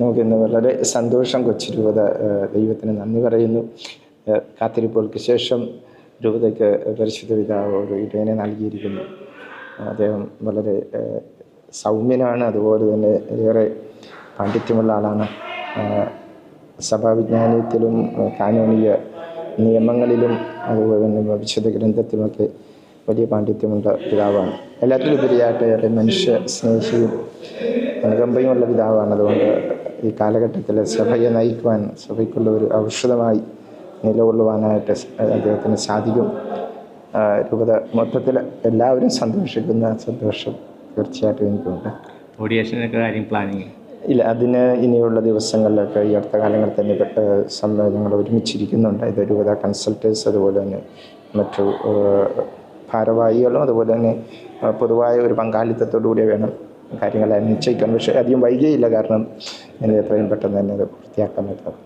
നമുക്കിന്ന് വളരെ സന്തോഷം കൊച്ചു രൂപത ദൈവത്തിന് നന്ദി പറയുന്നു. കാത്തിരിപ്പുകൾക്ക് ശേഷം രൂപതയ്ക്ക് പരിശുദ്ധ പിതാവ് ഒരു ഇടയനെ നൽകിയിരിക്കുന്നു. അദ്ദേഹം വളരെ സൗമ്യനാണ്. അതുപോലെ തന്നെ ഏറെ പാണ്ഡിത്യമുള്ള ആളാണ്. സഭാവിജ്ഞാനത്തിലും കാനോണിക നിയമങ്ങളിലും അതുപോലെ തന്നെ വിശുദ്ധ ഗ്രന്ഥത്തിലുമൊക്കെ വലിയ പാണ്ഡിത്യമുള്ള പിതാവാണ്. എല്ലാത്തിലും ഉപരിയായിട്ട് ഏറെ മനുഷ്യ സ്നേഹിയും അനുകമ്പയുമുള്ള പിതാവാണ്. അതുകൊണ്ട് ഈ കാലഘട്ടത്തിൽ സഭയെ നയിക്കുവാൻ സഭയ്ക്കുള്ള ഒരു ഔഷധമായി നിലകൊള്ളുവാനായിട്ട് അദ്ദേഹത്തിന് സാധിക്കും. രൂപത മൊത്തത്തിൽ എല്ലാവരും സന്തോഷിക്കുന്ന സന്തോഷം തീർച്ചയായിട്ടും എനിക്കുണ്ട്. ഓഡിയേഷനൊക്കെ കാര്യം പ്ലാനിങ് ഇല്ല അതിന് ഇനിയുള്ള ദിവസങ്ങളിലൊക്കെ ഈ അടുത്ത കാലങ്ങളിൽ തന്നെ സമ്മേളനങ്ങൾ ഒരുമിച്ചിരിക്കുന്നുണ്ട്. ഇത് രൂപത കൺസൾട്ടേഴ്സ് അതുപോലെ തന്നെ മറ്റു ഭാരവാഹികളും അതുപോലെ തന്നെ പൊതുവായ ഒരു പങ്കാളിത്തത്തോടു കൂടി വേണം കാര്യങ്ങളെ നിശ്ചയിക്കാൻ. പക്ഷേ അധികം വൈകിയില്ല. കാരണം എനിക്ക് എത്രയും പെട്ടെന്ന് തന്നെ അത് പൂർത്തിയാക്കാൻ പറ്റും